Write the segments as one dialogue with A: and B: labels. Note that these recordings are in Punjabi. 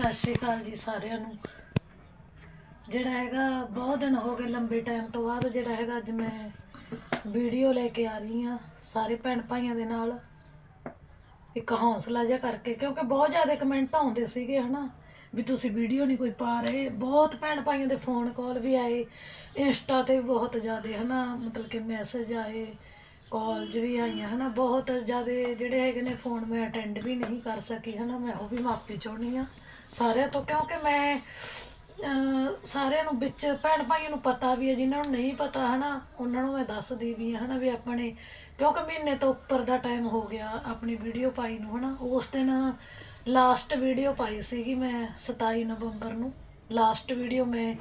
A: ਸਤਿ ਸ਼੍ਰੀ ਅਕਾਲ ਜੀ ਸਾਰਿਆਂ ਨੂੰ। ਜਿਹੜਾ ਹੈਗਾ, ਬਹੁਤ ਦਿਨ ਹੋ ਗਏ ਲੰਬੇ ਟਾਈਮ ਤੋਂ ਬਾਅਦ ਜਿਹੜਾ ਹੈਗਾ, ਅੱਜ ਮੈਂ ਵੀਡੀਓ ਲੈ ਕੇ ਆ ਰਹੀ ਆ ਸਾਰੇ ਭੈਣ ਭਾਈਆਂ ਦੇ ਨਾਲ। ਇੱਕ ਹੌਸਲਾ ਜਿਹਾ ਕਰਕੇ, ਕਿਉਂਕਿ ਬਹੁਤ ਜ਼ਿਆਦਾ ਕਮੈਂਟ ਆਉਂਦੇ ਸੀਗੇ, ਹਨਾ, ਵੀ ਤੁਸੀਂ ਵੀਡੀਓ ਨਹੀਂ ਕੋਈ ਪਾ ਰਹੇ। ਬਹੁਤ ਭੈਣ ਭਾਈਆਂ ਦੇ ਫੋਨ ਕਾਲ ਵੀ ਆਏ, ਇੰਸਟਾ ਤੇ ਵੀ ਬਹੁਤ ਜ਼ਿਆਦਾ, ਹਨਾ, ਮਤਲਬ ਕਿ ਮੈਸੇਜ ਆਏ ਕਾਲਜ ਵੀ ਆਈਆਂ, ਹਨਾ, ਬਹੁਤ ਜ਼ਿਆਦਾ ਜਿਹੜੇ ਹੈਗੇ ਨੇ ਫੋਨ ਮੈਂ ਅਟੈਂਡ ਵੀ ਨਹੀਂ ਕਰ ਸਕੀ, ਹਨਾ, ਮੈਂ ਉਹ ਵੀ ਮਾਫੀ ਚਾਹੁੰਦੀ ਆ ਸਾਰਿਆਂ ਤੋਂ, ਕਿਉਂਕਿ ਮੈਂ ਸਾਰਿਆਂ ਨੂੰ ਵਿੱਚ ਭੈਣ ਭਾਈਆਂ ਨੂੰ ਪਤਾ ਵੀ ਹੈ, ਜਿਨ੍ਹਾਂ ਨੂੰ ਨਹੀਂ ਪਤਾ, ਹਨਾ, ਉਹਨਾਂ ਨੂੰ ਮੈਂ ਦੱਸਦੀ ਵੀ ਹਾਂ, ਹਨਾ, ਵੀ ਆਪਣੇ, ਕਿਉਂਕਿ ਮਹੀਨੇ ਤੋਂ ਉੱਪਰ ਦਾ ਟਾਈਮ ਹੋ ਗਿਆ ਆਪਣੀ ਵੀਡੀਓ ਪਾਈ ਨੂੰ, ਹਨਾ, ਉਸ ਦਿਨ ਲਾਸਟ ਵੀਡੀਓ ਪਾਈ ਸੀਗੀ ਮੈਂ 27 ਨਵੰਬਰ ਨੂੰ ਲਾਸਟ ਵੀਡੀਓ ਮੈਂ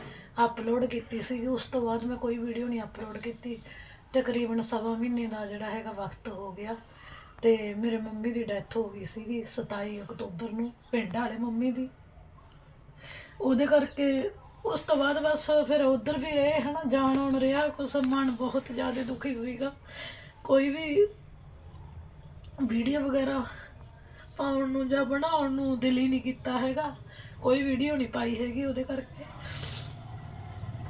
A: ਅਪਲੋਡ ਕੀਤੀ ਸੀਗੀ, ਉਸ ਤੋਂ ਬਾਅਦ ਮੈਂ ਕੋਈ ਵੀਡੀਓ ਨਹੀਂ ਅਪਲੋਡ ਕੀਤੀ, ਤਕਰੀਬਨ ਸਵਾ ਮਹੀਨੇ ਦਾ ਜਿਹੜਾ ਹੈਗਾ ਵਕਤ ਹੋ ਗਿਆ। ਤੇ ਮੇਰੇ ਮੰਮੀ ਦੀ ਡੈਥ ਹੋ ਗਈ ਸੀਗੀ 27 ਅਕਤੂਬਰ ਨੂੰ, ਪਿੰਡ ਵਾਲੇ ਮੰਮੀ ਦੀ। ਉਹਦੇ ਕਰਕੇ ਉਸ ਤੋਂ ਬਾਅਦ ਬਸ ਫਿਰ ਉਧਰ ਵੀ ਰਹੇ, ਹਨਾ, ਜਾਣ ਆਉਣ ਰਿਹਾ, ਕੁਛ ਮਨ ਬਹੁਤ ਜ਼ਿਆਦਾ ਦੁਖੀ ਸੀਗਾ। ਕੋਈ ਵੀ ਵੀਡੀਓ ਵਗੈਰਾ ਪਾਉਣ ਨੂੰ ਜਾਂ ਬਣਾਉਣ ਨੂੰ ਦਿਲ ਹੀ ਨਹੀਂ ਕੀਤਾ ਹੈਗਾ। ਕੋਈ ਵੀਡੀਓ ਨਹੀਂ ਪਾਈ ਹੈਗੀ ਉਹਦੇ ਕਰਕੇ।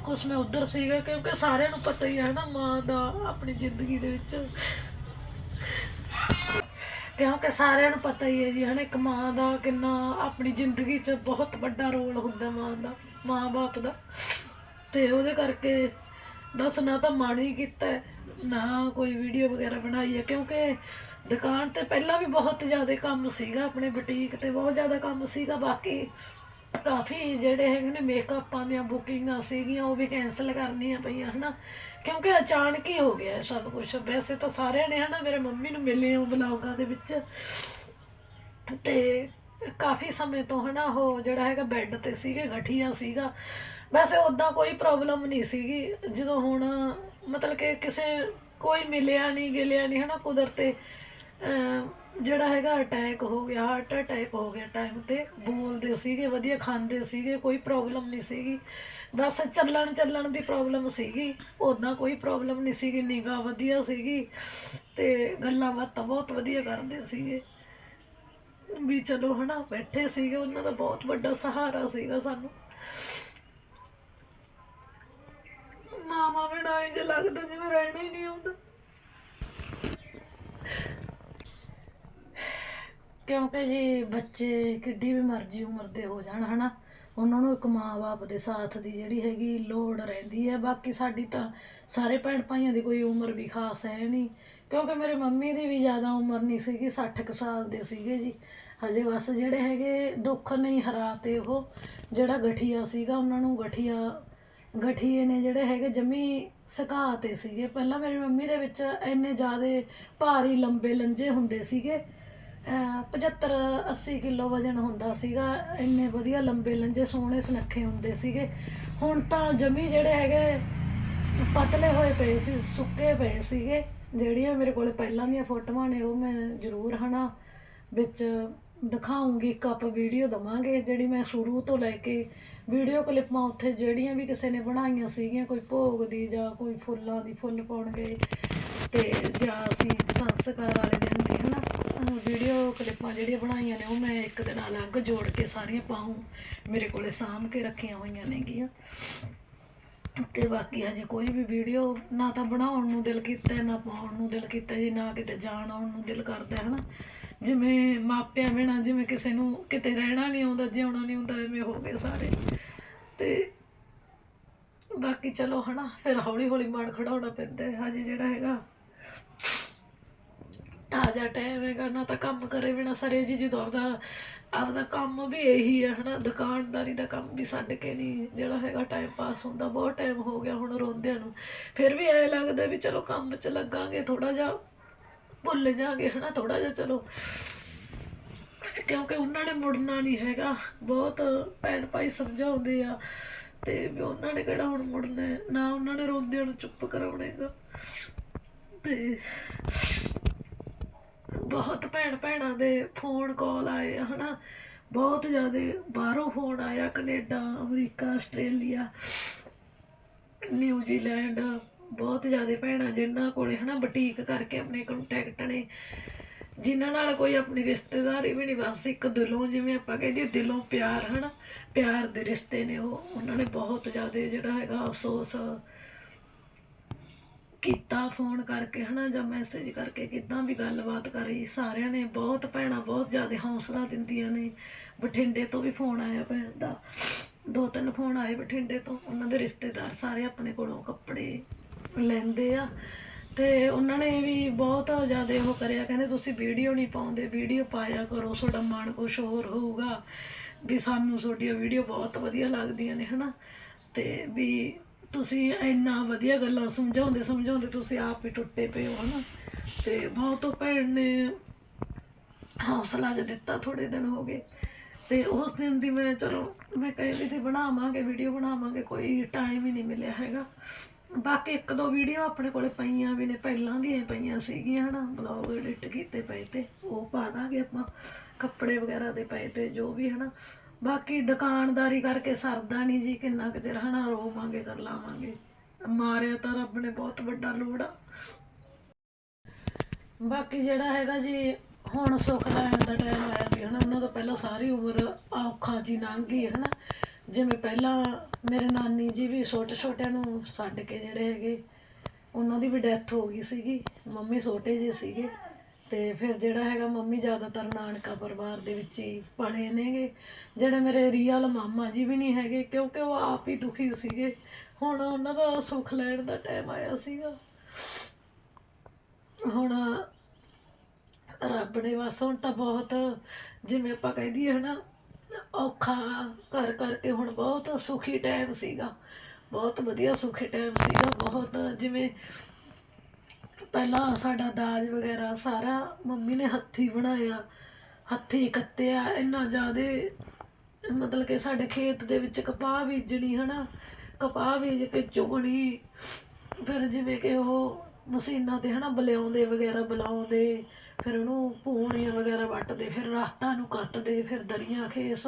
A: ਕੁਛ ਮੈਂ ਉਧਰ ਸੀਗਾ, ਕਿਉਂਕਿ ਸਾਰਿਆਂ ਨੂੰ ਪਤਾ ਹੀ ਹੈ ਨਾ ਮਾਂ ਦਾ ਆਪਣੀ ਜ਼ਿੰਦਗੀ ਦੇ ਵਿੱਚ ਕਿਉਂਕਿ ਸਾਰਿਆਂ ਨੂੰ ਪਤਾ ਹੀ ਹੈ ਜੀ, ਹਨਾ, ਇੱਕ ਮਾਂ ਦਾ ਕਿੰਨਾ ਆਪਣੀ ਜ਼ਿੰਦਗੀ 'ਚ ਬਹੁਤ ਵੱਡਾ ਰੋਲ ਹੁੰਦਾ ਮਾਂ ਦਾ ਮਾਂ-ਬਾਪ ਦਾ। ਤੇ ਉਹਦੇ ਕਰਕੇ ਬਸ ਨਾ ਤਾਂ ਮਨ ਹੀ ਕੀਤਾ ਨਾ ਕੋਈ ਵੀਡੀਓ ਵਗੈਰਾ ਬਣਾਈ ਹੈ, ਕਿਉਂਕਿ ਦੁਕਾਨ ਤੇ ਪਹਿਲਾਂ ਵੀ ਬਹੁਤ ਜ਼ਿਆਦਾ ਕੰਮ ਸੀਗਾ, ਆਪਣੇ ਬੁਟੀਕ ਤੇ ਬਹੁਤ ਜ਼ਿਆਦਾ ਕੰਮ ਸੀਗਾ, ਬਾਕੀ ਕਾਫੀ ਜਿਹੜੇ ਹੈਗੇ ਨੇ ਮੇਕਅਪਾਂ ਦੀਆਂ ਬੁਕਿੰਗਾਂ ਸੀਗੀਆਂ, ਉਹ ਵੀ ਕੈਨਸਲ ਕਰਨੀਆਂ ਪਈਆਂ, ਹਨਾ? ਕਿਉਂਕਿ ਅਚਾਨਕ ਹੀ ਹੋ ਗਿਆ ਸਭ ਕੁਝ ਵੈਸੇ ਤਾਂ ਸਾਰਿਆਂ ਨੇ, ਹਨਾ, ਮੇਰੇ ਮੰਮੀ ਨੂੰ ਮਿਲੇ ਉਹ ਬਲੌਗਾਂ ਦੇ ਵਿੱਚ। ਤੇ ਕਾਫੀ ਸਮੇਂ ਤੋਂ, ਹਨਾ, ਉਹ ਜਿਹੜਾ ਹੈਗਾ ਬੈੱਡ ਤੇ ਸੀਗੇ, ਗਠੀਆ ਸੀਗਾ। ਵੈਸੇ ਉਦਾਂ ਕੋਈ ਪ੍ਰੋਬਲਮ ਨਹੀਂ ਸੀਗੀ। ਜਦੋਂ ਹੁਣ, ਮਤਲਬ ਕਿ ਕਿਸੇ, ਕੋਈ ਮਿਲਿਆ ਨਹੀਂ ਗਿਲਿਆ ਨਹੀਂ ਹਨਾ, ਕੁਦਰਤੇ ਅਮ ਜਿਹੜਾ ਹੈਗਾ ਅਟੈਕ ਹੋ ਗਿਆ ਹਾਰਟ ਅਟੈਕ ਹੋ ਗਿਆ ਟਾਈਮ ਤੇ। ਬੋਲਦੇ ਸੀਗੇ, ਵਧੀਆ ਖਾਂਦੇ ਸੀਗੇ, ਕੋਈ ਪ੍ਰੋਬਲਮ ਨਹੀਂ ਸੀਗੀ। ਬਸ ਚੱਲਣ ਚੱਲਣ ਦੀ ਪ੍ਰੋਬਲਮ ਸੀਗੀ। ਉਦਾਂ ਕੋਈ ਪ੍ਰੋਬਲਮ ਨਹੀਂ ਸੀਗੀ, ਨਿਗਾਹ ਵਧੀਆ ਸੀਗੀ ਤੇ ਗੱਲਾਂ ਬਾਤਾਂ ਬਹੁਤ ਵਧੀਆ ਕਰਦੇ ਸੀਗੇ। ਵੀ ਚਲੋ ਹਨਾ, ਬੈਠੇ ਸੀਗੇ, ਉਹਨਾਂ ਦਾ ਬਹੁਤ ਵੱਡਾ ਸਹਾਰਾ ਸੀਗਾ ਸਾਨੂੰ। ਮਾਮਾ ਬਿਨਾਂ ਇੰਜ ਲੱਗਦਾ ਜਿਵੇਂ ਰਹਿਣਾ ਹੀ ਨਹੀਂ ਆਉਂਦਾ। ਕਿਉਂਕਿ ਜੀ ਬੱਚੇ ਕਿੱਡੀ ਵੀ ਮਰਜ਼ੀ ਉਮਰ ਦੇ ਹੋ ਜਾਣ, ਹਨਾ? ਉਹਨਾਂ ਨੂੰ ਇੱਕ ਮਾਂ-ਬਾਪ ਦੇ ਸਾਥ ਦੀ ਜਿਹੜੀ ਹੈਗੀ ਲੋੜ ਰਹਿੰਦੀ ਹੈ। ਬਾਕੀ ਸਾਡੀ ਤਾਂ ਸਾਰੇ ਭੈਣ ਭਾਈਆਂ ਦੀ ਕੋਈ ਉਮਰ ਵੀ ਖਾਸ ਹੈ ਨਹੀਂ। ਕਿਉਂਕਿ ਮੇਰੇ ਮੰਮੀ ਦੀ ਵੀ ਜ਼ਿਆਦਾ ਉਮਰ ਨਹੀਂ ਸੀਗੀ 60 ਕੁ ਸਾਲ ਦੇ ਸੀਗੇ ਜੀ। ਹਜੇ ਬਸ ਜਿਹੜੇ ਹੈਗੇ ਦੁੱਖ ਨਹੀਂ ਹਰਾਤੇ ਉਹ। ਜਿਹੜਾ ਗਠੀਆ ਸੀਗਾ, ਉਹਨਾਂ ਨੂੰ ਗਠੀਆ ਗਠੀਏ ਨੇ ਜਿਹੜੇ ਹੈਗੇ ਜਮੀ ਸੁਕਾਤੇ ਸੀਗੇ। ਪਹਿਲਾਂ ਮੇਰੀ ਮੰਮੀ ਦੇ ਵਿੱਚ ਇੰਨੇ ਜ਼ਿਆਦੇ ਭਾਰੀ ਲੰਬੇ ਲੰਜੇ ਹੁੰਦੇ ਸੀਗੇ। ਅਹ 75 80 ਕਿਲੋ ਵਜਨ ਹੁੰਦਾ ਸੀਗਾ। ਇੰਨੇ ਵਧੀਆ ਲੰਬੇ ਲੰਜੇ ਸੋਹਣੇ ਸੁਨੱਖੇ ਹੁੰਦੇ ਸੀਗੇ। ਹੁਣ ਤਾਂ ਜਮੀ ਜਿਹੜੇ ਹੈਗੇ ਪਤਲੇ ਹੋਏ ਪਏ ਸੀ, ਸੁੱਕੇ ਪਏ ਸੀਗੇ। ਜਿਹੜੀਆਂ ਮੇਰੇ ਕੋਲੇ ਪਹਿਲਾਂ ਦੀਆਂ ਫੋਟੋਆਂ ਨੇ ਉਹ ਮੈਂ ਜ਼ਰੂਰ ਹਨਾ ਵਿੱਚ ਦਿਖਾਉਂਗੀ, ਇੱਕ ਆਪਾਂ ਵੀਡੀਓ ਦਵਾਂਗੇ, ਜਿਹੜੀ ਮੈਂ ਸ਼ੁਰੂ ਤੋਂ ਲੈ ਕੇ ਵੀਡੀਓ ਕਲਿੱਪਾਂ ਉੱਥੇ ਜਿਹੜੀਆਂ ਵੀ ਕਿਸੇ ਨੇ ਬਣਾਈਆਂ ਸੀਗੀਆਂ, ਕੋਈ ਭੋਗ ਦੀ ਜਾਂ ਕੋਈ ਫੁੱਲਾਂ ਦੀ ਫੁੱਲ ਪਾਉਣ ਗਏ ਤੇ ਜਾਂ ਅਸੀਂ ਸੰਸਕਾਰ ਵਾਲੇ ਦਿਨ ਦੀ, ਹਨਾ ਵੀਡੀਓ ਕਲਿੱਪਾਂ ਜਿਹੜੀਆਂ ਬਣਾਈਆਂ ਨੇ, ਉਹ ਮੈਂ ਇੱਕ ਦਿਨ ਅਲੱਗ ਜੋੜ ਕੇ ਸਾਰੀਆਂ ਪਾਉਂ, ਮੇਰੇ ਕੋਲੇ ਸਾਂਭ ਕੇ ਰੱਖੀਆਂ ਹੋਈਆਂ ਨੇਗੀਆਂ। ਤੇ ਬਾਕੀ ਹਜੇ ਕੋਈ ਵੀ ਵੀਡੀਓ ਨਾ ਤਾਂ ਬਣਾਉਣ ਨੂੰ ਦਿਲ ਕੀਤਾ, ਨਾ ਪਾਉਣ ਨੂੰ ਦਿਲ ਕੀਤਾ, ਜੀ ਨਾ ਕਿਤੇ ਜਾਣ ਆਉਣ ਨੂੰ ਦਿਲ ਕਰਦਾ ਹੈ ਹਨਾ। ਜਿਵੇਂ ਮਾਪਿਆਂ ਬਿਨਾਂ ਜਿਵੇਂ ਕਿਸੇ ਨੂੰ ਕਿਤੇ ਰਹਿਣਾ ਨਹੀਂ ਆਉਂਦਾ, ਜਿਉਣਾ ਨਹੀਂ ਹੁੰਦਾ, ਐਵੇਂ ਹੋ ਗਏ ਸਾਰੇ। ਤੇ ਬਾਕੀ ਚਲੋ ਹਨਾ, ਫਿਰ ਹੌਲੀ ਹੌਲੀ ਮਨ ਖੜਾਉਣਾ ਪੈਂਦਾ ਹੈ, ਹਜੇ ਜਿਹੜਾ ਹੈਗਾ। ਤਾਜ਼ਾ ਟਾਈਮ ਹੈਗਾ, ਨਾ ਤਾਂ ਕੰਮ ਕਰੇ ਬਿਨਾ ਸਰੇ ਜੀ, ਜਦੋਂ ਆਪਦਾ ਆਪਦਾ ਕੰਮ ਵੀ ਇਹੀ ਹੈ ਹਨਾ, ਦੁਕਾਨਦਾਰੀ ਦਾ ਕੰਮ ਵੀ ਛੱਡ ਕੇ ਨਹੀਂ ਜਿਹੜਾ ਹੈਗਾ ਟਾਈਮ ਪਾਸ ਹੁੰਦਾ, ਬਹੁਤ ਟਾਈਮ ਹੋ ਗਿਆ ਹੁਣ ਰੋਂਦਿਆਂ ਨੂੰ। ਫਿਰ ਵੀ ਐ ਲੱਗਦਾ ਵੀ ਚਲੋ ਕੰਮ 'ਚ ਲੱਗਾਂਗੇ ਥੋੜਾ ਜਿਹਾ ਭੁੱਲ ਜਾਾਂਗੇ ਹਨਾ ਥੋੜਾ ਜਿਹਾ, ਚਲੋ। ਕਿਉਂਕਿ ਉਹਨਾਂ ਨੇ ਮੁੜਨਾ ਨਹੀਂ ਹੈਗਾ। ਬਹੁਤ ਭੈਣ ਭਾਈ ਸਮਝਾਉਂਦੇ ਆ। ਤੇ ਵੀ ਉਹਨਾਂ ਨੇ ਕਿਹੜਾ ਹੁਣ ਮੁੜਨਾ ਨਾ ਉਹਨਾਂ ਨੇ ਰੋਂਦਿਆਂ ਨੂੰ ਚੁੱਪ ਕਰਾਉਣੇਗਾ ਤੇ ਬਹੁਤ ਭੈਣ ਭੈਣਾਂ ਦੇ ਫੋਨ ਕਾਲ ਆਏ ਆ ਹਨਾ। ਬਹੁਤ ਜ਼ਿਆਦਾ ਬਾਹਰੋਂ ਫੋਨ ਆਇਆ, ਕੈਨੇਡਾ, ਅਮਰੀਕਾ, ਆਸਟ੍ਰੇਲੀਆ, ਨਿਊਜ਼ੀਲੈਂਡ ਬਹੁਤ ਜ਼ਿਆਦਾ ਭੈਣਾਂ ਜਿਨ੍ਹਾਂ ਕੋਲੇ ਹਨਾ ਬੁਟੀਕ ਕਰਕੇ ਆਪਣੇ ਕੰਟੈਕਟ ਨੇ। ਜਿਨ੍ਹਾਂ ਨਾਲ ਕੋਈ ਆਪਣੀ ਰਿਸ਼ਤੇਦਾਰੀ ਵੀ ਨਹੀਂ, ਬਸ ਇੱਕ ਦਿਲੋਂ ਜਿਵੇਂ ਆਪਾਂ ਕਹਿੰਦੇ ਦਿਲੋਂ ਪਿਆਰ ਹਨਾ, ਪਿਆਰ ਦੇ ਰਿਸ਼ਤੇ ਨੇ ਉਹ। ਉਹਨਾਂ ਨੇ ਬਹੁਤ ਜ਼ਿਆਦਾ ਜਿਹੜਾ ਹੈਗਾ ਅਫਸੋਸ ਕੀਤਾ ਫੋਨ ਕਰਕੇ ਹਨਾ ਜਾਂ ਮੈਸੇਜ ਕਰਕੇ ਕਿਦਾਂ ਵੀ ਗੱਲਬਾਤ ਕਰੀ। ਸਾਰਿਆਂ ਨੇ ਬਹੁਤ ਭੈਣਾਂ ਬਹੁਤ ਜ਼ਿਆਦਾ ਹੌਸਲਾ ਦਿੰਦੀਆਂ ਨੇ। ਬਠਿੰਡੇ ਤੋਂ ਵੀ ਫੋਨ ਆਇਆ ਭੈਣ ਦਾ। ਦੋ ਤਿੰਨ ਫੋਨ ਆਏ ਬਠਿੰਡੇ ਤੋਂ। ਉਹਨਾਂ ਦੇ ਰਿਸ਼ਤੇਦਾਰ ਸਾਰੇ ਆਪਣੇ ਕੋਲੋਂ ਕੱਪੜੇ ਲੈਂਦੇ ਆ। ਤੇ ਉਹਨਾਂ ਨੇ ਵੀ ਬਹੁਤ ਜ਼ਿਆਦਾ ਉਹ ਕਰਿਆ। ਕਹਿੰਦੇ, ਤੁਸੀਂ ਵੀਡੀਓ ਨਹੀਂ ਪਾਉਂਦੇ, ਵੀਡੀਓ ਪਾਇਆ ਕਰੋ, ਤੁਹਾਡਾ ਮਨ ਕੁਛ ਹੋਰ ਹੋਊਗਾ। ਵੀ ਸਾਨੂੰ ਤੁਹਾਡੀਆਂ ਵੀਡੀਓ ਬਹੁਤ ਵਧੀਆ ਲੱਗਦੀਆਂ ਨੇ, ਹਨਾ? ਤੇ ਵੀ ਤੁਸੀਂ ਇੰਨਾ ਵਧੀਆ ਗੱਲਾਂ ਸਮਝਾਉਂਦੇ ਸਮਝਾਉਂਦੇ ਤੁਸੀਂ ਆਪ ਹੀ ਟੁੱਟੇ ਪਏ ਹੋ, ਹਨਾ? ਤੇ ਬਹੁਤ ਭੈਣ ਨੇ ਹੌਸਲਾ ਜਿਹਾ ਦਿੱਤਾ ਥੋੜੇ ਦਿਨ ਹੋ ਗਏ। ਤੇ ਉਸ ਦਿਨ ਦੀ ਮੈਂ, ਚਲੋ, ਮੈਂ ਕਹਿੰਦੀ ਸੀ, ਬਣਾਵਾਂਗੇ, ਵੀਡੀਓ ਬਣਾਵਾਂਗੇ, ਕੋਈ ਟਾਈਮ ਹੀ ਨਹੀਂ ਮਿਲਿਆ ਹੈਗਾ। ਬਾਕੀ ਇੱਕ ਦੋ ਵੀਡੀਓ ਆਪਣੇ ਕੋਲੇ ਪਈਆਂ ਵੀ ਨੇ, ਪਹਿਲਾਂ ਦੀਆਂ ਪਈਆਂ ਸੀਗੀਆਂ ਹਨਾ ਬਲੌਗ ਐਡਿਟ ਕੀਤੇ ਪਏ ਤੇ, ਉਹ ਪਾ ਦਾਂਗੇ ਆਪਾਂ, ਕੱਪੜੇ ਵਗੈਰਾ ਦੇ ਪਏ ਤੇ ਜੋ ਵੀ ਹਨਾ। ਬਾਕੀ ਦੁਕਾਨਦਾਰੀ ਕਰਕੇ ਸਰਦਾ ਨਹੀਂ ਜੀ, ਕਿੰਨਾ ਕੁ ਚਿਰ ਹਨਾ, ਰੋਵਾਂਗੇ, ਕਰ ਲਾਵਾਂਗੇ। ਮਾਰਿਆ ਤਾਂ ਰੱਬ ਨੇ ਬਹੁਤ ਵੱਡਾ ਲੋੜ ਆ। ਬਾਕੀ ਜਿਹੜਾ ਹੈਗਾ ਜੀ, ਹੁਣ ਸੁੱਖ ਲੈਣ ਦਾ ਟਾਈਮ ਆਇਆ ਵੀ ਹਨਾ, ਉਹਨਾਂ ਤੋਂ ਪਹਿਲਾਂ ਸਾਰੀ ਉਮਰ ਔਖਾ ਜੀ ਲੰਘ ਗਈ ਹਨਾ। ਜਿਵੇਂ ਪਹਿਲਾਂ ਮੇਰੇ ਨਾਨੀ ਜੀ ਵੀ ਛੋਟੇ ਛੋਟਿਆਂ ਨੂੰ ਛੱਡ ਕੇ ਜਿਹੜੇ ਹੈਗੇ, ਉਹਨਾਂ ਦੀ ਵੀ ਡੈਥ ਹੋ ਗਈ ਸੀਗੀ, ਮੰਮੀ ਛੋਟੇ ਜਿਹੇ ਸੀਗੇ, ਤੇ ਫਿਰ ਜਿਹੜਾ ਹੈਗਾ ਮੰਮੀ ਜ਼ਿਆਦਾਤਰ ਨਾਨਕਾ ਪਰਿਵਾਰ ਦੇ ਵਿੱਚ ਹੀ ਪੜੇ ਨੇਗੇ। ਜਿਹੜੇ ਮੇਰੇ ਰੀਅਲ ਮਾਮਾ ਜੀ ਵੀ ਨਹੀਂ ਹੈਗੇ, ਕਿਉਂਕਿ ਉਹ ਆਪ ਹੀ ਦੁਖੀ ਸੀਗੇ। ਹੁਣ ਉਹਨਾਂ ਦਾ ਸੁੱਖ ਲੈਣ ਦਾ ਟਾਈਮ ਆਇਆ ਸੀਗਾ। ਹੁਣ ਰੱਬ ਨੇ ਬਸ ਹੁਣ ਤਾਂ ਬਹੁਤ, ਜਿਵੇਂ ਆਪਾਂ ਕਹਿ ਦਈਏ ਹਨਾ ਔਖਾ ਕਰ ਕਰਕੇ ਹੁਣ ਬਹੁਤ ਸੁਖੀ ਟਾਈਮ ਸੀਗਾ। ਬਹੁਤ ਵਧੀਆ ਸੁਖੀ ਟਾਈਮ ਸੀਗਾ, ਬਹੁਤ ਜਿਵੇਂ ਪਹਿਲਾਂ ਸਾਡਾ ਦਾਜ ਵਗੈਰਾ ਸਾਰਾ ਮੰਮੀ ਨੇ ਹੱਥੀ ਬਣਾਇਆ, ਹੱਥੀ ਕੱਤਿਆ, ਇੰਨਾ ਜ਼ਿਆਦਾ ਮਤਲਬ ਕਿ ਸਾਡੇ ਖੇਤ ਦੇ ਵਿੱਚ ਕਪਾਹ ਬੀਜਣੀ ਹਨਾ, ਕਪਾਹ ਬੀਜ ਕੇ ਚੁਗਣੀ, ਫਿਰ ਜਿਵੇਂ ਕਿ ਉਹ ਮਸ਼ੀਨਾਂ ਤੇ ਹਨਾ ਬਲਿਆਉਂਦੇ ਵਗੈਰਾ, ਬੁਲਾਉਂਦੇ ਫਿਰ ਉਹਨੂੰ ਪੂਣੀਆਂ ਵਗੈਰਾ ਵੱਟਦੇ, ਫਿਰ ਰਾਤਾਂ ਨੂੰ ਕੱਤਦੇ ਫਿਰ ਦਰੀਆਂ ਖੇਸ।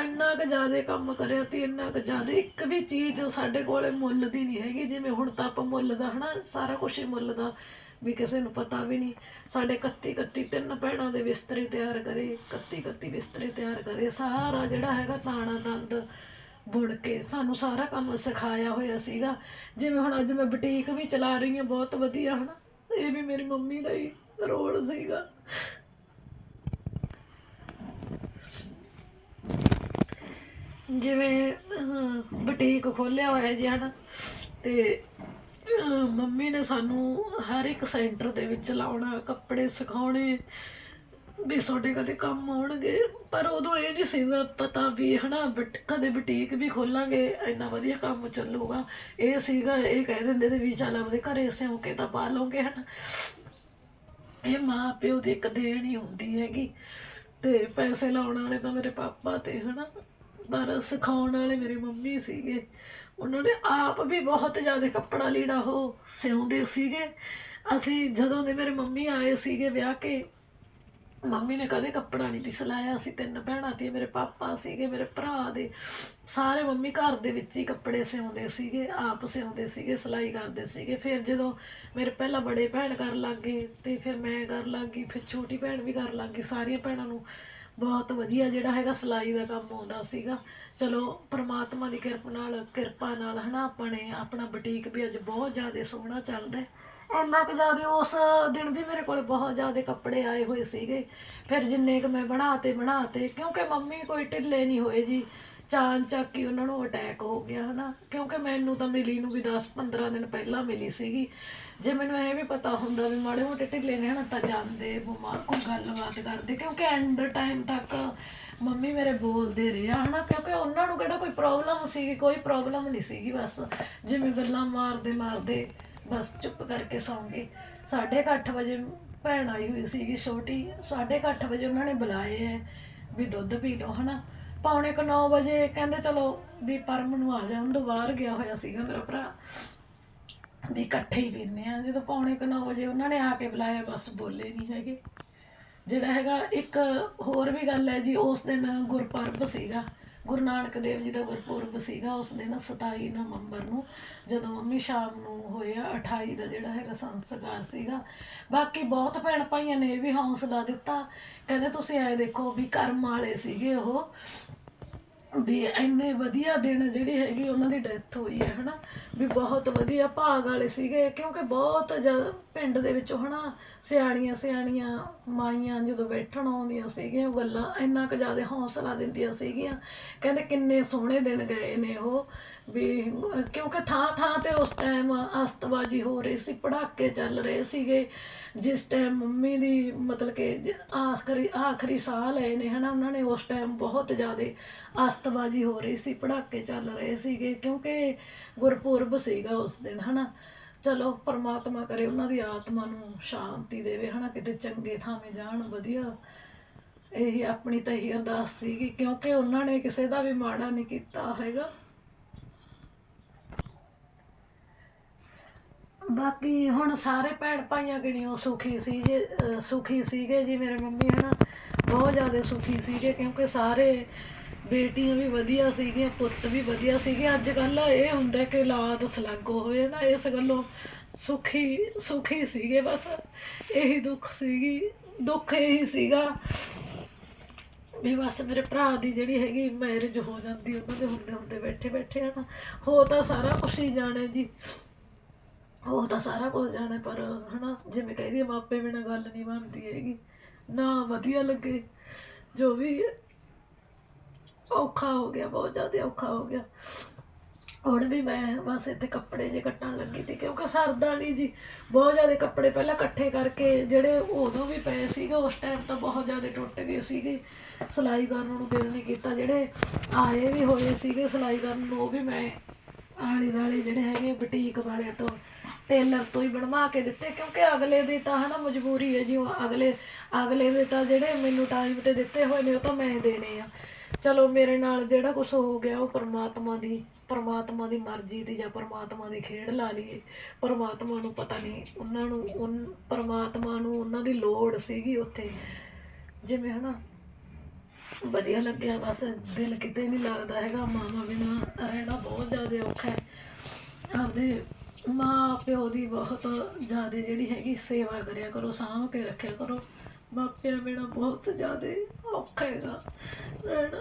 A: ਇੰਨਾ ਕੁ ਜ਼ਿਆਦਾ ਕੰਮ ਕਰਿਆ ਤੇ ਇੰਨਾ ਕੁ ਜ਼ਿਆਦਾ ਇੱਕ ਵੀ ਚੀਜ਼ ਸਾਡੇ ਕੋਲੇ ਮੁੱਲ ਦੀ ਨਹੀਂ ਹੈਗੀ। ਜਿਵੇਂ ਹੁਣ ਤਾਂ ਆਪਾਂ ਮੁੱਲ ਦਾ ਹਨਾ, ਸਾਰਾ ਕੁਝ ਹੀ ਮੁੱਲ ਦਾ, ਵੀ ਕਿਸੇ ਨੂੰ ਪਤਾ ਵੀ ਨਹੀਂ। ਸਾਡੇ 31 31 ਤਿੰਨ ਭੈਣਾਂ ਦੇ ਬਿਸਤਰੇ ਤਿਆਰ ਕਰੇ 31 31 ਬਿਸਤਰੇ ਤਿਆਰ ਕਰੇ। ਸਾਰਾ ਜਿਹੜਾ ਹੈਗਾ ਤਾਣਾ ਦੰਦ, ਬੁਣ ਕੇ ਸਾਨੂੰ ਸਾਰਾ ਕੰਮ ਸਿਖਾਇਆ ਹੋਇਆ ਸੀਗਾ। ਜਿਵੇਂ ਹੁਣ ਅੱਜ ਮੈਂ ਬੁਟੀਕ ਵੀ ਚਲਾ ਰਹੀ ਹਾਂ, ਬਹੁਤ ਵਧੀਆ ਹਨਾ। ਇਹ ਵੀ ਮੇਰੀ ਮੰਮੀ ਦਾ ਹੀ ਰੋਲ ਸੀਗਾ। ਜਿਵੇਂ ਅਹ, ਬੁਟੀਕ ਖੋਲਿਆ ਹੋਇਆ ਜੀ ਹਨਾ ਤੇ ਮੰਮੀ ਨੇ ਸਾਨੂੰ ਹਰ ਇੱਕ ਸੈਂਟਰ ਦੇ ਵਿੱਚ ਲਾਉਣਾ ਕੱਪੜੇ ਸਿਖਾਉਣੇ ਵੀ ਤੁਹਾਡੇ ਕਦੇ ਕੰਮ ਆਉਣਗੇ। ਪਰ ਉਦੋਂ ਇਹ ਨਹੀਂ ਸੀ ਪਤਾ ਵੀ ਹਨਾ ਬਟ ਕਦੇ ਬੁਟੀਕ ਵੀ ਖੋਲਾਂਗੇ ਇੰਨਾ ਵਧੀਆ ਕੰਮ ਚੱਲੂਗਾ। ਇਹ ਸੀਗਾ ਇਹ ਕਹਿ ਦਿੰਦੇ ਤੇ ਵੀ ਚੱਲ ਆਪਦੇ ਘਰੇ ਸਿਉਂ ਕੇ ਤਾਂ ਪਾ ਲਓਗੇ ਹਨਾ। ਇਹ ਮਾਂ ਪਿਓ ਦੀ ਇੱਕ ਦੇਣ ਹੀ ਹੁੰਦੀ ਹੈਗੀ। ਤੇ ਪੈਸੇ ਲਾਉਣ ਵਾਲੇ ਤਾਂ ਮੇਰੇ ਪਾਪਾ ਤੇ, ਹਨਾ? ਪਰ ਸਿਖਾਉਣ ਵਾਲੇ ਮੇਰੇ ਮੰਮੀ ਸੀਗੇ। ਉਹਨਾਂ ਨੇ ਆਪ ਵੀ ਬਹੁਤ ਜ਼ਿਆਦਾ ਕੱਪੜਾ ਲੀੜਾ ਉਹ ਸਿਉਂਦੇ ਸੀਗੇ। ਅਸੀਂ ਜਦੋਂ ਦੇ ਮੇਰੇ ਮੰਮੀ ਆਏ ਸੀਗੇ ਵਿਆਹ ਕੇ ਮੰਮੀ ਨੇ ਕਦੇ ਕੱਪੜਾ ਨਹੀਂ ਸੀ ਸਿਲਾਇਆ ਸੀ ਤਿੰਨ ਭੈਣਾਂ ਤੇ ਮੇਰੇ ਪਾਪਾ ਸੀਗੇ, ਮੇਰੇ ਭਰਾ ਦੇ। ਸਾਰੇ ਮੰਮੀ ਘਰ ਦੇ ਵਿੱਚ ਹੀ ਕੱਪੜੇ ਸਿਉਂਦੇ ਸੀਗੇ, ਆਪ ਸਿਉਂਦੇ ਸੀਗੇ, ਸਿਲਾਈ ਕਰਦੇ ਸੀਗੇ। ਫਿਰ ਜਦੋਂ ਮੇਰੇ ਪਹਿਲਾਂ ਬੜੇ ਭੈਣ ਕਰਨ ਲੱਗ ਗਏ ਤੇ ਫਿਰ ਮੈਂ ਕਰਨ ਲੱਗ ਗਈ, ਫਿਰ ਛੋਟੀ ਭੈਣ ਵੀ ਕਰਨ ਲੱਗ ਗਈ। ਸਾਰੀਆਂ ਭੈਣਾਂ ਨੂੰ ਬਹੁਤ ਵਧੀਆ ਜਿਹੜਾ ਹੈਗਾ ਸਿਲਾਈ ਦਾ ਕੰਮ ਆਉਂਦਾ ਸੀਗਾ। ਚਲੋ, ਪ੍ਰਮਾਤਮਾ ਦੀ ਕਿਰਪਾ ਨਾਲ ਕਿਰਪਾ ਨਾਲ ਹਨਾ, ਆਪਣੇ, ਆਪਣਾ ਬੁਟੀਕ ਵੀ ਅੱਜ ਬਹੁਤ ਜ਼ਿਆਦਾ ਸੋਹਣਾ ਚੱਲਦਾ ਇੰਨਾ ਕੁ ਜ਼ਿਆਦਾ ਉਸ ਦਿਨ ਵੀ ਮੇਰੇ ਕੋਲ ਬਹੁਤ ਜ਼ਿਆਦਾ ਕੱਪੜੇ ਆਏ ਹੋਏ ਸੀਗੇ। ਫਿਰ ਜਿੰਨੇ ਕੁ ਮੈਂ ਬਣਾਤੇ ਬਣਾਤੇ ਕਿਉਂਕਿ ਮੰਮੀ ਕੋਈ ਢਿੱਲੇ ਨਹੀਂ ਹੋਏ ਜੀ। ਚਾਨ ਚੱਕ ਕੇ ਉਹਨਾਂ ਨੂੰ ਅਟੈਕ ਹੋ ਗਿਆ, ਹਨਾ। ਕਿਉਂਕਿ ਮੈਨੂੰ ਤਾਂ ਮਿਲੀ ਨੂੰ ਵੀ 10-15 ਦਿਨ ਪਹਿਲਾਂ ਮਿਲੀ ਸੀਗੀ। ਜੇ ਮੈਨੂੰ ਇਹ ਵੀ ਪਤਾ ਹੁੰਦਾ ਵੀ ਮਾੜੇ ਮੋਟੇ ਢਿੱਲੇ ਨੇ, ਹਨਾ, ਤਾਂ ਜਾਂਦੇ ਬਿਮਾਰ ਕੋਈ ਗੱਲਬਾਤ ਕਰਦੇ। ਕਿਉਂਕਿ ਐਂਡ ਟਾਈਮ ਤੱਕ ਮੰਮੀ ਮੇਰੇ ਬੋਲਦੇ ਰਹੇ ਆ, ਹਨਾ। ਕਿਉਂਕਿ ਉਹਨਾਂ ਨੂੰ ਕਿਹੜਾ ਕੋਈ ਪ੍ਰੋਬਲਮ ਸੀਗੀ, ਕੋਈ ਪ੍ਰੋਬਲਮ ਨਹੀਂ ਸੀਗੀ, ਬਸ। ਜਿਵੇਂ ਗੱਲਾਂ ਮਾਰਦੇ ਮਾਰਦੇ ਬਸ ਚੁੱਪ ਕਰਕੇ ਸੌਂ ਗਏ। ਸਾਢੇ ਕੁ ਅੱਠ ਵਜੇ ਭੈਣ ਆਈ ਹੋਈ ਸੀਗੀ ਛੋਟੀ। ਸਾਢੇ ਕੁ ਅੱਠ ਵਜੇ ਉਹਨਾਂ ਨੇ ਬੁਲਾਏ ਹੈ ਵੀ ਦੁੱਧ ਪੀ ਲਓ, ਹਨਾ। ਪੌਣੇ ਕੁ 9 ਵਜੇ ਕਹਿੰਦੇ ਚਲੋ ਵੀ ਪਰਮ ਨੂੰ ਆ ਜਾਣ ਤੋਂ ਬਾਹਰ ਗਿਆ ਹੋਇਆ ਸੀਗਾ ਮੇਰਾ ਭਰਾ। ਵੀ ਇਕੱਠੇ ਹੀ ਪੀਂਦੇ ਆ। ਜਦੋਂ ਪੌਣੇ ਕੁ 9 ਵਜੇ ਉਹਨਾਂ ਨੇ ਆ ਕੇ ਬੁਲਾਇਆ, ਬਸ ਬੋਲੇ ਨਹੀਂ ਹੈਗੇ। ਜਿਹੜਾ ਹੈਗਾ ਇੱਕ ਹੋਰ ਵੀ ਗੱਲ ਹੈ ਜੀ, ਉਸ ਦਿਨ ਗੁਰਪੁਰਬ ਸੀਗਾ। ਗੁਰੂ ਨਾਨਕ ਦੇਵ ਜੀ ਦਾ ਗੁਰਪੁਰਬ ਸੀਗਾ, ਉਸ ਦਿਨ 27 ਨਵੰਬਰ ਨੂੰ, ਜਦੋਂ ਮੰਮੀ ਸ਼ਾਮ ਨੂੰ ਹੋਇਆ 28 ਦਾ ਜਿਹੜਾ ਹੈਗਾ ਸੰਸਕਾਰ ਸੀਗਾ। ਬਾਕੀ ਬਹੁਤ ਭੈਣ ਭਾਈਆਂ ਨੇ ਇਹ ਵੀ ਹੌਸਲਾ ਦਿੱਤਾ। ਕਹਿੰਦੇ ਤੁਸੀਂ ਐ ਦੇਖੋ ਵੀ ਕਰਮ ਵਾਲੇ ਸੀਗੇ ਉਹ। ਵੀ ਇੰਨੇ ਵਧੀਆ ਦਿਨ ਜਿਹੜੀ ਹੈਗੀ ਉਹਨਾਂ ਦੀ ਡੈਥ ਹੋਈ ਹੈ, ਹਨਾ? ਵੀ ਬਹੁਤ ਵਧੀਆ ਭਾਗ ਵਾਲੇ ਸੀਗੇ, ਕਿਉਂਕਿ ਬਹੁਤ ਜਦ ਪਿੰਡ ਦੇ ਵਿੱਚੋਂ ਹਨਾ, ਸਿਆਣੀਆਂ ਸਿਆਣੀਆਂ ਮਾਈਆਂ ਜਦੋਂ ਬੈਠਣ ਆਉਂਦੀਆਂ ਸੀਗੀਆਂ, ਉਹ ਗੱਲਾਂ ਇੰਨਾ ਕੁ ਜ਼ਿਆਦਾ ਹੌਸਲਾ ਦਿੰਦੀਆਂ ਸੀਗੀਆਂ। ਕਹਿੰਦੇ ਕਿੰਨੇ ਸੋਹਣੇ ਦਿਨ ਗਏ ਨੇ ਉਹ, ਵੀ ਕਿਉਂਕਿ ਥਾਂ ਥਾਂ ਤੇ ਉਸ ਟਾਈਮ ਅਸਤਬਾਜੀ ਹੋ ਰਹੀ ਸੀ, ਪੜਾਕੇ ਚੱਲ ਰਹੇ ਸੀਗੇ। ਜਿਸ ਟਾਈਮ ਮੰਮੀ ਦੀ ਮਤਲਬ ਕਿ ਜ- ਆਖਰੀ ਆਖਰੀ ਸਾਹ ਲਏ ਨੇ, ਹਨਾ, ਉਹਨਾਂ ਨੇ ਉਸ ਟਾਈਮ ਬਹੁਤ ਜ਼ਿਆਦਾ ਅਸਤਬਾਜੀ ਹੋ ਰਹੀ ਸੀ, ਪੜਾਕੇ ਚੱਲ ਰਹੇ ਸੀਗੇ ਕਿਉਂਕਿ ਗੁਰਪੁਰਬ ਸੀਗਾ ਉਸ ਦਿਨ, ਹਨਾ। ਚਲੋ, ਪਰਮਾਤਮਾ ਕਰੇ ਉਹਨਾਂ ਦੀ ਆਤਮਾ ਨੂੰ ਸ਼ਾਂਤੀ ਦੇਵੇ, ਹਨਾ। ਕਿਤੇ ਚੰਗੇ ਥਾਵੇਂ ਜਾਣ, ਵਧੀਆ। ਇਹੀ ਆਪਣੀ ਤਾਂ ਇਹੀ ਅਰਦਾਸ ਸੀਗੀ, ਕਿਉਂਕਿ ਉਹਨਾਂ ਨੇ ਕਿਸੇ ਦਾ ਵੀ ਮਾੜਾ ਨਹੀਂ ਕੀਤਾ ਹੈਗਾ। ਬਾਕੀ ਹੁਣ ਸਾਰੇ ਭੈਣ ਭਾਈਆਂ ਕਿਣਿਓ ਸੁਖੀ ਸੀ ਜੇ ਅਹ ਸੁਖੀ ਸੀਗੇ ਜੀ ਮੇਰੇ ਮੰਮੀ, ਹਨਾ। ਬਹੁਤ ਜ਼ਿਆਦਾ ਸੁਖੀ ਸੀਗੇ ਕਿਉਂਕਿ ਸਾਰੇ ਬੇਟੀਆਂ ਵੀ ਵਧੀਆ ਸੀਗੀਆਂ ਪੁੱਤ ਵੀ ਵਧੀਆ ਸੀਗੇ ਅੱਜ ਕੱਲ ਇਹ ਹੁੰਦਾ ਕਿ ਔਲਾਦ ਸਲੱਗ ਹੋਵੇ ਨਾ ਇਸ ਗੱਲੋਂ ਸੁਖੀ ਸੁਖੀ ਸੀਗੇ ਬਸ। ਇਹੀ ਦੁੱਖ ਸੀਗੀ ਦੁੱਖ ਇਹੀ ਸੀਗਾ ਵੀ ਬਸ ਮੇਰੇ ਭਰਾ ਦੀ ਜਿਹੜੀ ਹੈਗੀ ਮੈਰਿਜ ਹੋ ਜਾਂਦੀ ਉਹਨਾਂ ਦੇ ਹੁੰਦੇ ਹੁੰਦੇ ਬੈਠੇ ਬੈਠੇ ਹਨਾ। ਹੋ ਤਾਂ ਸਾਰਾ ਕੁਛ ਹੀ ਜਾਣੇ ਜੀ। ਉਹ ਤਾਂ ਸਾਰਾ ਕੁਝ ਜਾਣੇ ਪਰ ਹਨਾ ਜਿਵੇਂ ਕਹਿੰਦੀ ਆ, ਮਾਪੇ ਬਿਨਾਂ ਗੱਲ ਨਹੀਂ ਬਣਦੀ ਹੈਗੀ। ਨਾ ਵਧੀਆ ਲੱਗੇ ਜੋ ਵੀ ਔਖਾ ਹੋ ਗਿਆ, ਬਹੁਤ ਜ਼ਿਆਦਾ ਔਖਾ ਹੋ ਗਿਆ। ਹੁਣ ਵੀ ਮੈਂ ਬਸ ਇੱਥੇ ਕੱਪੜੇ ਜੇ ਕੱਟਣ ਲੱਗੀ ਸੀ, ਕਿਉਂਕਿ ਸਰਦਾ ਨਹੀਂ ਜੀ। ਬਹੁਤ ਜ਼ਿਆਦਾ ਕੱਪੜੇ ਪਹਿਲਾਂ ਇਕੱਠੇ ਕਰਕੇ ਜਿਹੜੇ ਉਦੋਂ ਵੀ ਪਏ ਸੀਗੇ, ਉਸ ਟਾਈਮ ਤਾਂ ਬਹੁਤ ਜ਼ਿਆਦਾ ਟੁੱਟ ਗਏ ਸੀਗੇ। ਸਿਲਾਈ ਕਰਨ ਨੂੰ ਦਿਲ ਨਹੀਂ ਕੀਤਾ, ਜਿਹੜੇ ਆਏ ਵੀ ਹੋਏ ਸੀਗੇ ਸਿਲਾਈ ਕਰਨ ਨੂੰ, ਉਹ ਵੀ ਮੈਂ ਆਲੇ ਦਾਲੇ ਜਿਹੜੇ ਹੈਗੇ ਬੁਟੀਕ ਵਾਲਿਆਂ ਤੋਂ, ਟੇਲਰ ਤੋਂ ਹੀ ਬਣਵਾ ਕੇ ਦਿੱਤੇ, ਕਿਉਂਕਿ ਅਗਲੇ ਦੀ ਤਾਂ ਹਨਾ ਮਜਬੂਰੀ ਹੈ ਜੀ, ਉਹ ਅਗਲੇ ਅਗਲੇ ਦੇ ਤਾਂ ਜਿਹੜੇ ਮੈਨੂੰ ਟਾਈਮ ਤੇ ਦਿੱਤੇ ਹੋਏ ਨੇ, ਉਹ ਤਾਂ ਮੈਂ ਦੇਣੇ ਆ। ਚਲੋ ਮੇਰੇ ਨਾਲ ਜਿਹੜਾ ਕੁਝ ਹੋ ਗਿਆ ਉਹ ਪਰਮਾਤਮਾ ਦੀ ਪਰਮਾਤਮਾ ਦੀ ਮਰਜ਼ੀ ਦੀ ਜਾਂ ਪਰਮਾਤਮਾ ਦੀ ਖੇਡ ਲਾ ਲਈਏ। ਪਰਮਾਤਮਾ ਨੂੰ ਪਤਾ ਨਹੀਂ, ਉਹਨਾਂ ਨੂੰ, ਉਨ, ਪਰਮਾਤਮਾ ਨੂੰ ਉਹਨਾਂ ਦੀ ਲੋੜ ਸੀਗੀ ਉੱਥੇ। ਜਿਵੇਂ ਹਨਾ, ਵਧੀਆ ਲੱਗਿਆ ਬਸ, ਦਿਲ ਕਿਤੇ ਨਹੀਂ ਲੱਗਦਾ ਹੈਗਾ ਮਾਮਾ ਬਿਨਾ ਰਹਿਣਾ ਬਹੁਤ ਜ਼ਿਆਦਾ ਔਖਾ ਹੈ। ਆਪਦੇ ਮਾਂ ਪਿਓ ਦੀ ਬਹੁਤ ਜ਼ਿਆਦਾ ਜਿਹੜੀ ਹੈਗੀ ਸੇਵਾ ਕਰਿਆ ਕਰੋ, ਸਾਂਭ ਕੇ ਰੱਖਿਆ ਕਰੋ। ਮਾਪਿਆਂ ਬਿਨਾ ਬਹੁਤ ਜ਼ਿਆਦਾ ਔਖਾ ਹੈਗਾ। ਰਹਿਣਾ